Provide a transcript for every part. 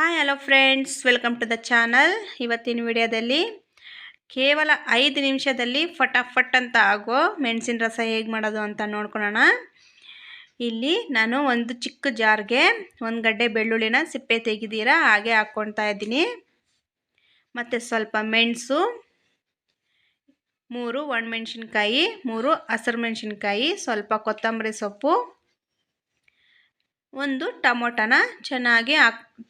Hi hello friends welcome to the channel ಇವತ್ತಿನ ವಿಡಿಯೋದಲ್ಲಿ ಕೇವಲ ಐದು ನಿಮಿಷದಲ್ಲಿ ಫಟಾಫಟ್ ಅಂತ ಆಗೋ ಮೆಣಸಿನ ರಸ ಹೇಗೆ ಮಾಡೋದು ಅಂತ ನೋಡ್ಕೊಳ್ಳೋಣ ಇಲ್ಲಿ ನಾನು ಒಂದು ಚಿಕ್ಕ ಜಾರ್ಗೆ ಒಂದು ಗಡ್ಡೆ ಬೆಳ್ಳುಳ್ಳಿನ ಸಿಪ್ಪೆ ತೆಗೆದೀರ, ಹಾಗೆ ಹಾಕ್ಕೊಳ್ತಾ ಇದ್ದೀನಿ. ಮತ್ತು ಸ್ವಲ್ಪ ಮೆಣಸು, ಮೂರು ಒಣಮೆಣ್ಸಿನ್ಕಾಯಿ, ಮೂರು ಹಸಿರು ಮೆಣಸಿನ್ಕಾಯಿ, ಸ್ವಲ್ಪ ಕೊತ್ತಂಬರಿ ಸೊಪ್ಪು ಒಂದು ಟೊಮೊಟೊನ ಚೆನ್ನಾಗಿ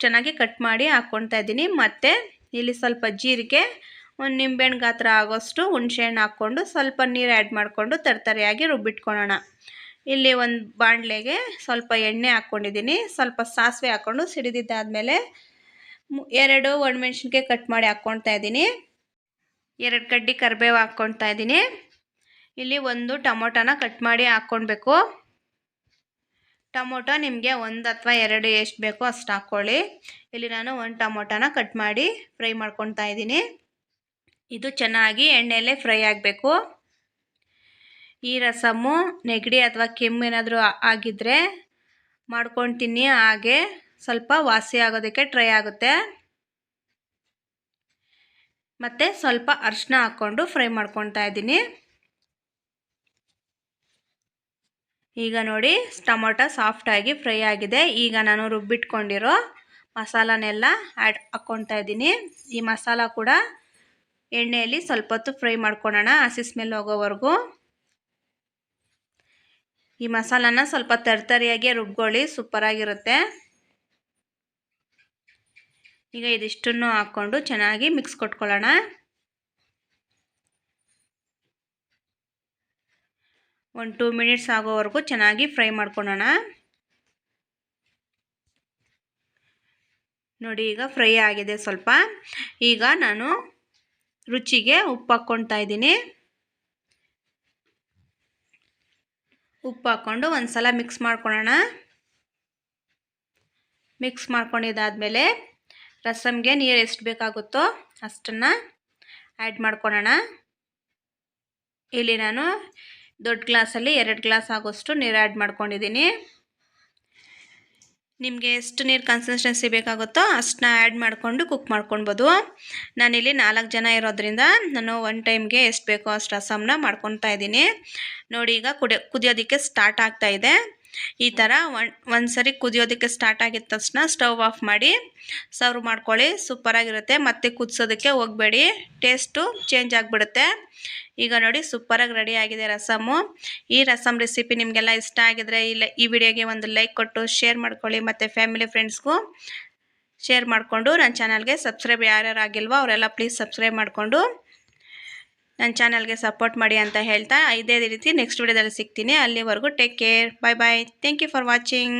ಚೆನ್ನಾಗಿ ಕಟ್ ಮಾಡಿ ಹಾಕ್ಕೊಳ್ತಾ ಇದ್ದೀನಿ. ಮತ್ತು ಇಲ್ಲಿ ಸ್ವಲ್ಪ ಜೀರಿಗೆ, ಒಂದು ನಿಂಬೆಹಣ್ಣು ಗಾತ್ರ ಆಗೋಷ್ಟು ಹುಣಸೆಹಣ್ಣು ಹಾಕ್ಕೊಂಡು ಸ್ವಲ್ಪ ನೀರು ಆ್ಯಡ್ ಮಾಡಿಕೊಂಡು ತರತರಿಯಾಗಿ ರುಬ್ಬಿಟ್ಕೊಳ್ಳೋಣ ಇಲ್ಲಿ ಒಂದು ಬಾಣಲೆಗೆ ಸ್ವಲ್ಪ ಎಣ್ಣೆ ಹಾಕ್ಕೊಂಡಿದ್ದೀನಿ. ಸ್ವಲ್ಪ ಸಾಸಿವೆ ಹಾಕ್ಕೊಂಡು ಸಿಡಿದಿದ್ದಾದಮೇಲೆ ಎರಡು ಒಣಮೆಣ್ಸಿನ್ಕಾಯಿ ಕಟ್ ಮಾಡಿ ಹಾಕ್ಕೊಳ್ತಾ ಇದ್ದೀನಿ. ಎರಡು ಕಡ್ಡಿ ಕರಿಬೇವು ಹಾಕ್ಕೊಳ್ತಾ ಇದ್ದೀನಿ. ಇಲ್ಲಿ ಒಂದು ಟೊಮೊಟೊನ ಕಟ್ ಮಾಡಿ ಹಾಕ್ಕೊಳ್ಬೇಕು. ಟೊಮೊಟೊ ನಿಮಗೆ ಒಂದು ಅಥವಾ ಎರಡು ಎಷ್ಟು ಬೇಕೋ ಅಷ್ಟು ಹಾಕ್ಕೊಳ್ಳಿ ಇಲ್ಲಿ ನಾನು ಒಂದು ಟೊಮೊಟೊನ ಕಟ್ ಮಾಡಿ ಫ್ರೈ ಮಾಡ್ಕೊತಾ ಇದ್ದೀನಿ. ಇದು ಚೆನ್ನಾಗಿ ಎಣ್ಣೆಯಲ್ಲೇ ಫ್ರೈ ಆಗಬೇಕು. ಈ ರಸಮ್ಮು ನೆಗಡಿ ಅಥವಾ ಕೆಮ್ಮು ಏನಾದರೂ ಆಗಿದ್ದರೆ ಮಾಡ್ಕೊತೀನಿ ಹಾಗೆ. ಸ್ವಲ್ಪ ವಾಸಿ ಆಗೋದಕ್ಕೆ ಟ್ರೈ ಆಗುತ್ತೆ. ಮತ್ತು ಸ್ವಲ್ಪ ಅರಿಶಿನ ಹಾಕ್ಕೊಂಡು ಫ್ರೈ ಮಾಡ್ಕೊತಾ ಇದ್ದೀನಿ. ಈಗ ನೋಡಿ ಟೊಮೊಟೊ ಸಾಫ್ಟಾಗಿ ಫ್ರೈ ಆಗಿದೆ. ಈಗ ನಾನು ರುಬ್ಬಿಟ್ಕೊಂಡಿರೋ ಮಸಾಲನೆಲ್ಲ ಆ್ಯಡ್ ಹಾಕ್ಕೊತಾ ಇದ್ದೀನಿ. ಈ ಮಸಾಲ ಕೂಡ ಎಣ್ಣೆಯಲ್ಲಿ ಸ್ವಲ್ಪ ಹೊತ್ತು ಫ್ರೈ ಮಾಡ್ಕೊಳ್ಳೋಣ ಹಸಿ ಸ್ಮೆಲ್ ಹೋಗೋವರೆಗೂ ಈ ಮಸಾಲಾನ ಸ್ವಲ್ಪ ತರ್ತರಿಯಾಗಿ ರುಬ್ಕೊಳ್ಳಿ ಸೂಪರಾಗಿರುತ್ತೆ ಈಗ ಇದಿಷ್ಟನ್ನು ಹಾಕ್ಕೊಂಡು ಚೆನ್ನಾಗಿ ಮಿಕ್ಸ್ ಕೊಟ್ಕೊಳ್ಳೋಣ. ಒಂದು ಟೂ ಮಿನಿಟ್ಸ್ ಆಗೋವರೆಗೂ ಚೆನ್ನಾಗಿ ಫ್ರೈ ಮಾಡ್ಕೊಳ್ಳೋಣ ನೋಡಿ, ಈಗ ಫ್ರೈ ಆಗಿದೆ ಸ್ವಲ್ಪ. ಈಗ ನಾನು ರುಚಿಗೆ ಉಪ್ಪು ಹಾಕ್ಕೊಳ್ತಾ ಇದ್ದೀನಿ. ಉಪ್ಪು ಹಾಕ್ಕೊಂಡು ಒಂದು ಸಲ ಮಿಕ್ಸ್ ಮಾಡ್ಕೊಳ್ಳೋಣ ಮಿಕ್ಸ್ ಮಾಡ್ಕೊಂಡಿದ್ದಾದಮೇಲೆ ರಸಮ್ಗೆ ನೀರು ಎಷ್ಟು ಬೇಕಾಗುತ್ತೋ ಅಷ್ಟನ್ನು ಆ್ಯಡ್ ಮಾಡ್ಕೊಳ್ಳೋಣ ಇಲ್ಲಿ ನಾನು ದೊಡ್ಡ ಗ್ಲಾಸಲ್ಲಿ ಎರಡು ಗ್ಲಾಸ್ ಆಗೋಷ್ಟು ನೀರು ಆ್ಯಡ್ ಮಾಡ್ಕೊಂಡಿದ್ದೀನಿ. ನಿಮಗೆ ಎಷ್ಟು ನೀರು ಕನ್ಸಿಸ್ಟೆನ್ಸಿ ಬೇಕಾಗುತ್ತೋ ಅಷ್ಟನ್ನ ಆ್ಯಡ್ ಮಾಡಿಕೊಂಡು ಕುಕ್ ಮಾಡ್ಕೊಳ್ಬೋದು. ನಾನಿಲ್ಲಿ ನಾಲ್ಕು ಜನ ಇರೋದ್ರಿಂದ ನಾನು ಒನ್ ಟೈಮ್ಗೆ ಎಷ್ಟು ಬೇಕೋ ಅಷ್ಟು ರಸಮನ್ನ ಮಾಡ್ಕೊತಾ ಇದ್ದೀನಿ. ನೋಡಿ ಈಗ ಕುಡಿಯೋ ಕುದಿಯೋದಕ್ಕೆ ಸ್ಟಾರ್ಟ್ ಆಗ್ತಾ ಇದೆ. ಈ ಥರ ಒನ್ ಒಂದು ಸರಿ ಕುದಿಯೋದಕ್ಕೆ ಸ್ಟಾರ್ಟ್ ಆಗಿದ ತಕ್ಷಣ ಸ್ಟವ್ ಆಫ್ ಮಾಡಿ ಸರ್ವ್ ಮಾಡ್ಕೊಳ್ಳಿ. ಸೂಪರಾಗಿರುತ್ತೆ ಮತ್ತೆ ಕುದಿಸೋದಕ್ಕೆ ಹೋಗಬೇಡಿ. ಟೇಸ್ಟು ಚೇಂಜ್ ಆಗಿಬಿಡುತ್ತೆ. ಈಗ ನೋಡಿ ಸೂಪರಾಗಿ ರೆಡಿ ಆಗಿದೆ ರಸಮು. ಈ ರಸಮ್ ರೆಸಿಪಿ ನಿಮಗೆಲ್ಲ ಇಷ್ಟ ಆಗಿದ್ರೆ ಇಲ್ಲ, ಈ ವಿಡಿಯೋಗೆ ಒಂದು ಲೈಕ್ ಕೊಟ್ಟು ಶೇರ್ ಮಾಡ್ಕೊಳ್ಳಿ. ಮತ್ತು ಫ್ಯಾಮಿಲಿ ಫ್ರೆಂಡ್ಸ್ಗೂ ಶೇರ್ ಮಾಡಿಕೊಂಡು ನನ್ನ ಚಾನಲ್ಗೆ ಸಬ್ಸ್ಕ್ರೈಬ್ ಯಾರ್ಯಾರು ಆಗಿಲ್ವೋ ಅವರೆಲ್ಲ ಪ್ಲೀಸ್ ಸಬ್ಸ್ಕ್ರೈಬ್ ಮಾಡಿಕೊಂಡು ನನ್ನ ಚಾನಲ್ಗೆ ಸಪೋರ್ಟ್ ಮಾಡಿ ಅಂತ ಹೇಳ್ತಾ ಇದೇ ರೀತಿ ನೆಕ್ಸ್ಟ್ ವಿಡಿಯೋದಲ್ಲಿ ಸಿಗ್ತೀನಿ. ಅಲ್ಲಿವರೆಗೂ take care bye bye thank you for watching